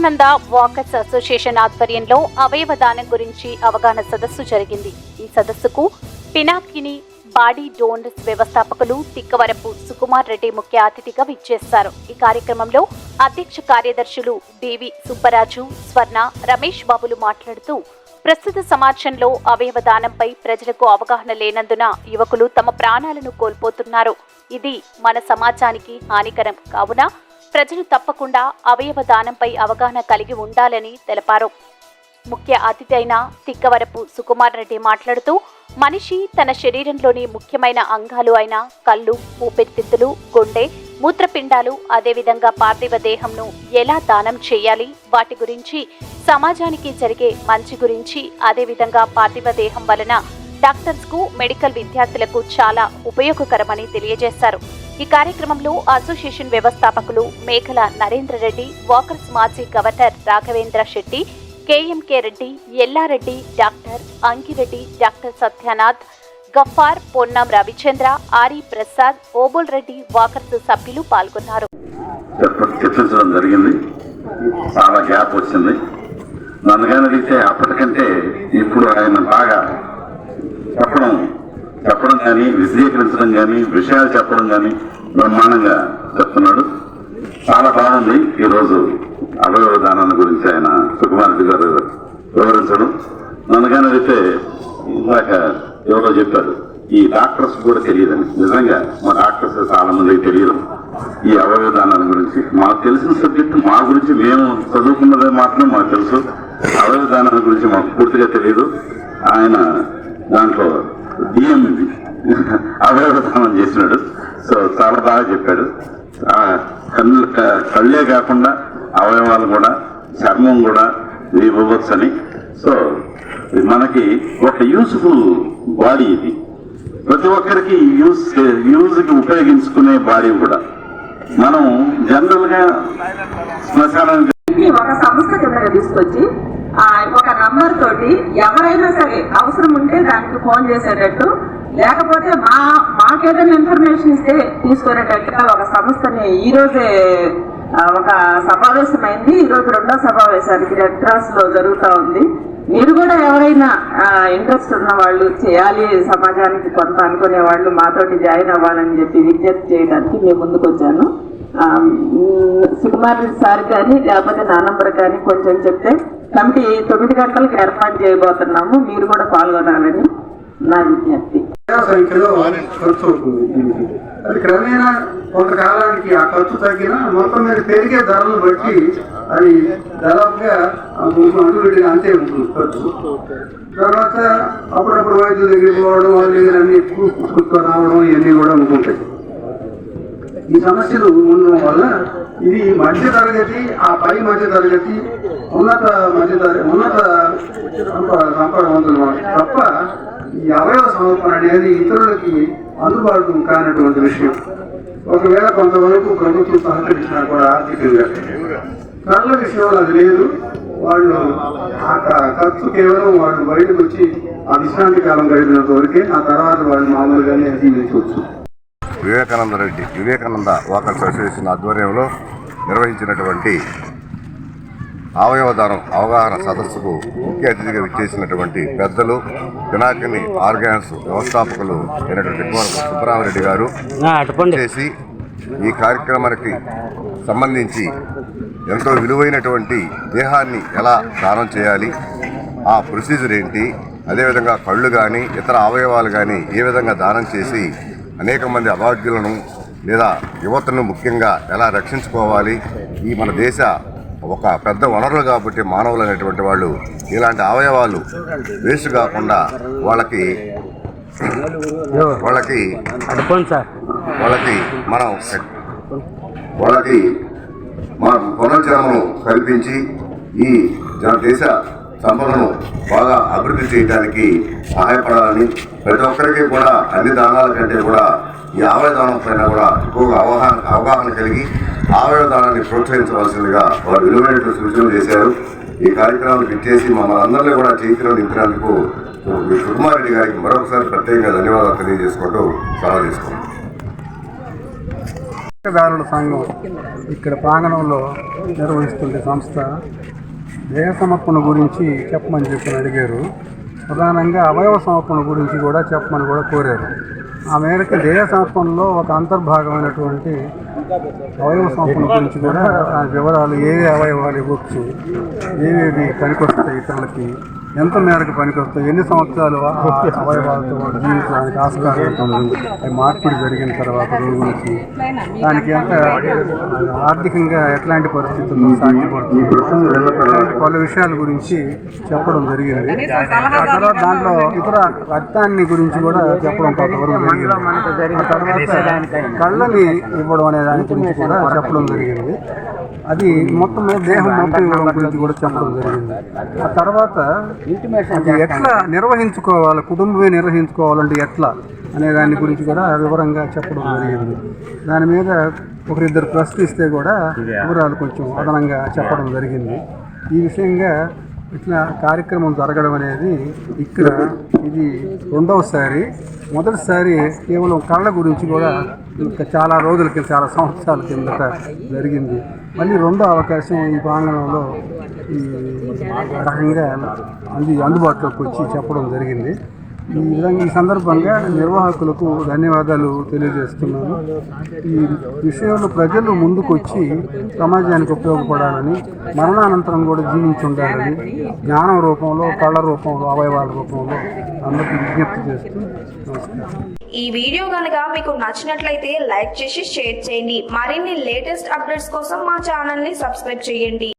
Vivekananda walkers association ఆధ్వర్యంలో అవయవ దానం గురించి అవగాహన సదస్సు జరిగింది. ఈ సదస్సుకు పినాకిని బాడీ డోనర్స్ వ్యవస్థాపకులు తిక్కవరపు సుకుమార్ రెడ్డి ముఖ్య అతిథిగా విచ్చేస్తారు. ఈ కార్యక్రమంలో అధ్యక్ష కార్యదర్శులు డివి సుబ్బరాజు స్వర్ణ రమేష్ బాబులు మాట్లాడుతూ ప్రస్తుత సమాజంలో అవయవ దానంపై ప్రజలకు అవగాహన లేనందున యువకులు తమ ప్రాణాలను కోల్పోతున్నారు. ఇది మన సమాజానికి హానికరం. కావున ప్రజలు తప్పకుండా అవయవ దానంపై అవగాహన కలిగి ఉండాలని తెలిపారు. ముఖ్య అతిథి అయిన తిక్కవరపు సుకుమార్ రెడ్డి మాట్లాడుతూ మనిషి తన శరీరంలోని ముఖ్యమైన అంగాలు అయిన కళ్ళు ఊపిరితిత్తులు గుండె మూత్రపిండాలు అదేవిధంగా పార్థివ దేహంను ఎలా దానం చేయాలి వాటి గురించి సమాజానికి జరిగే మంచి గురించి అదేవిధంగా పార్థివ దేహం వలన డాక్టర్స్కు మెడికల్ విద్యార్థులకు చాలా ఉపయోగకరమని తెలియజేశారు. ఈ కార్యక్రమంలో అసోసియేషన్ వ్యవస్థాపకులు మేఘల నరేంద్ర రెడ్డి వాకర్స్ మాజీ governor Raghavendra Shetty KMK Reddy Yellareddy doctor Ankireddy doctor Satyanath Gaffar Ponnam Ravichandra Ari Prasad Obul Reddy walkers సభ్యులు పాల్గొన్నారు. జరిగింది. చాలా గ్యాప్ వచ్చింది. నన్ను కానీ అప్పటికంటే ఇప్పుడు ఆయన బాగా చెప్పడం చెప్పడం కానీ విశదీకరించడం కానీ విషయాలు చెప్పడం కానీ బ్రహ్మాండంగా చెప్తున్నాడు. చాలా బాగుంది ఈరోజు అవయవ దానాన్ని గురించి ఆయన సుకుమార్ రెడ్డి గారు వివరించడం. నన్నుగానే అయితే ఇందాక ఎవరో చెప్పారు ఈ డాక్టర్స్ కూడా తెలియదని. నిజంగా మా డాక్టర్స్ చాలా మందికి తెలియదు ఈ అవయవ దానాల గురించి. మాకు తెలిసిన సబ్జెక్ట్ మా గురించి మేము చదువుకున్నదే మాత్రం మాకు తెలుసు. అవయవ దానాల గురించి మాకు పూర్తిగా తెలియదు. ఆయన దాంట్లో బియ్యం ఇది. అవయవ చేసినాడు సో చాలా బాగా చెప్పాడు. ఆ, కళ్ళు కళ్ళే కాకుండా అవయవాలు కూడా చర్మం కూడా ఇవ్వవచ్చు అని సో మనకి ఒక యూస్ఫుల్ బాడీ ఇది. ప్రతి ఒక్కరికి యూస్ యూజ్కి ఉపయోగించుకునే బాడీ కూడా. మనం జనరల్గా శ్మశానానికి ఒక సంస్థ కిందగా తీసుకొచ్చి ఒక నంబర్ తోటి ఎవరైనా సరే అవసరం ఉంటే దానికి ఫోన్ చేసేటట్టు లేకపోతే మా మాకేదైనా ఇన్ఫర్మేషన్ ఇస్తే తీసుకునేటట్టుగా ఒక సంస్థని ఈ రోజే ఒక సమావేశం అయింది ఈ రోజు రెండో సమావేశానికి రెడ్ క్రాస్లో జరుగుతూ ఉంది. మీరు కూడా ఎవరైనా ఇంట్రెస్ట్ ఉన్న వాళ్ళు చేయాలి సమాజానికి కొంత అనుకునే వాళ్ళు మాతోటి జాయిన్ అవ్వాలని చెప్పి విజ్ఞప్తి చేయడానికి మేము ముందుకు వచ్చాను సుకుమార్ సార్ కానీ లేకపోతే నా నంబర్ కానీ కొంచెం చెప్తే కమిటీ తొమ్మిది గంటలకు ఏర్పాటు చేయబోతున్నాము. మీరు కూడా పాల్గొనాలని నా విజ్ఞప్తి. సంఖ్యలో ఖర్చు అవుతుంది అది క్రమేణా కొంతకాలానికి ఆ ఖర్చు తగ్గిన మొత్తం మీద పెరిగే ధరలు బట్టి అది దాదాపుగా ఆ అంతే ఉంటుంది ఖర్చు. తర్వాత అప్పుడప్పుడు వైద్యుల దగ్గరికి పోవడం వాళ్ళు అన్ని రావడం ఇవన్నీ కూడా ఉంటుంటాయి. ఈ సమస్యలు ఉండడం వల్ల ఇది మధ్య తరగతి ఆ పై మధ్య తరగతి ఉన్నత మధ్య తరగతి ఉన్నత సంప- సంపదవంతులు తప్ప ఈ అవయవ సమర్పణ అనేది ఇతరులకి అందుబాటు కానటువంటి విషయం. ఒకవేళ కొంతవరకు ప్రభుత్వం సహకరించినా కూడా ఆర్థికంగా. కళ్ళ విషయంలో అది లేదు. వాళ్ళు ఆ ఖర్చు కేవలం వాళ్ళు బయటకు వచ్చి ఆ విశ్రాంతి కాలం గడిపినంత వరకే ఆ తర్వాత వాళ్ళు మామూలుగానే జీవించవచ్చు. వివేకానంద రెడ్డి వివేకానంద వాకర్స్ అసోసియేషన్ ఆధ్వర్యంలో నిర్వహించినటువంటి అవయవదానం అవగాహన సదస్సుకు ముఖ్య అతిథిగా విచ్చేసినటువంటి పెద్దలు పినాకిని ఆర్గాన్స్ వ్యవస్థాపకులు అయినటువంటి కుమార్ సుబ్బరామరెడ్డి గారు చేసి ఈ కార్యక్రమానికి సంబంధించి ఎంతో విలువైనటువంటి దేహాన్ని ఎలా దానం చేయాలి ఆ ప్రొసీజర్ ఏంటి అదేవిధంగా కళ్ళు కానీ ఇతర అవయవాలు కానీ ఏ విధంగా దానం చేసి అనేక మంది అభాగ్యులను లేదా యువతను ముఖ్యంగా ఎలా రక్షించుకోవాలి? ఈ మన దేశ ఒక పెద్ద వనరులు కాబట్టి మానవులు అనేటువంటి వాళ్ళు ఇలాంటి అవయవాలు వేస్ట్ కాకుండా వాళ్ళకి వాళ్ళకి వాళ్ళకి మనం వాళ్ళకి మన పునర్జన్మను కల్పించి ఈ దేశ సంపదను బాగా అభివృద్ధి చేయడానికి సహాయపడాలని ప్రతి ఒక్కరికి కూడా అన్ని దానాల కంటే కూడా ఈ ఆవయ దానం పైన కూడా ఎక్కువగా అవగాహన అవగాహన కలిగి ఆవయ దానాన్ని ప్రోత్సహించవలసిందిగా వారు విలువైనటువంటి సూచనలు చేశారు. ఈ కార్యక్రమానికి ఇచ్చేసి మమ్మల్ని అందరినీ కూడా చేతిలో నింపినందుకు సుకుమారెడ్డి గారికి మరొకసారి ప్రత్యేకంగా ధన్యవాదాలు తెలియజేసుకుంటూ సెలవు తీసుకుంటాం దారుల సంఘం ఇక్కడ ప్రాంగణంలో నిర్వహిస్తున్న సంస్థ దేహ సమర్పణ గురించి చెప్పమని చెప్పి అడిగారు. ప్రధానంగా అవయవ సమర్పణ గురించి కూడా చెప్పమని కూడా కోరారు. ఆ మేరకు దేహ సమర్పణలో ఒక అంతర్భాగమైనటువంటి అవయవ సంపద గురించి కూడా ఆ వివరాలు ఏవి అవయవాలు ఇవ్వచ్చు ఏవేవి పనికొస్తాయి ఇతరులకి ఎంత మేరకు పనికొస్తాయి ఎన్ని సంవత్సరాలు అవయవాలతో జీవించడానికి ఆస్కారం ఉంటుంది మార్పిడి జరిగిన తర్వాత రోగులకి దానికి ఎంత ఆర్థికంగా ఎట్లాంటి పరిస్థితుల్లో సాధ్యపడుతుంది పలు విషయాల గురించి చెప్పడం జరిగింది. ఆ తర్వాత దాంట్లో ఇతర రక్తాన్ని గురించి కూడా చెప్పడం కొంతవరకు జరిగింది. ఆ తర్వాత కళ్ళని ఇవ్వడం అనే దాని గురించి కూడా చెప్పడం జరిగింది. అది మొత్తం మీద దేహం మొత్తం ఇవ్వడం గురించి కూడా చెప్పడం జరిగింది. ఆ తర్వాత అది ఎట్లా నిర్వహించుకోవాలి కుటుంబమే నిర్వహించుకోవాలంటే ఎట్లా అనే దాని గురించి కూడా వివరంగా చెప్పడం జరిగింది. దాని మీద ఒకరిద్దరు ప్రశ్నిస్తే కూడా వివరాలు కొంచెం అదనంగా చెప్పడం జరిగింది. ఈ విషయంగా ఇట్లా కార్యక్రమం జరగడం అనేది ఇక్కడ ఇది రెండవసారి. మొదటిసారి కేవలం కళ్ళ గురించి కూడా ఇంకా చాలా రోజుల కింద చాలా సంవత్సరాల కిందట జరిగింది. మళ్ళీ రెండో అవకాశం ఈ ప్రాంగణంలో ఈ రకంగా అంది అందుబాటులోకి వచ్చి చెప్పడం జరిగింది. ఈ ఈ సందర్భంగా నిర్వాహకులకు ధన్యవాదాలు తెలియజేస్తున్నాను. ఈ విషయంలో ప్రజలు ముందుకొచ్చి సమాజానికి ఉపయోగపడాలని మరణానంతరం కూడా జీవించి ఉండాలని జ్ఞానం రూపంలో కళ్ళ రూపంలో అవయవాల రూపంలో అందరికీ విజ్ఞప్తి చేస్తూ ఈ వీడియో కనుక మీకు నచ్చినట్లయితే లైక్ చేసి షేర్ చేయండి. మరిన్ని లేటెస్ట్ అప్డేట్స్ కోసం మా ఛానల్ని సబ్స్క్రైబ్ చేయండి.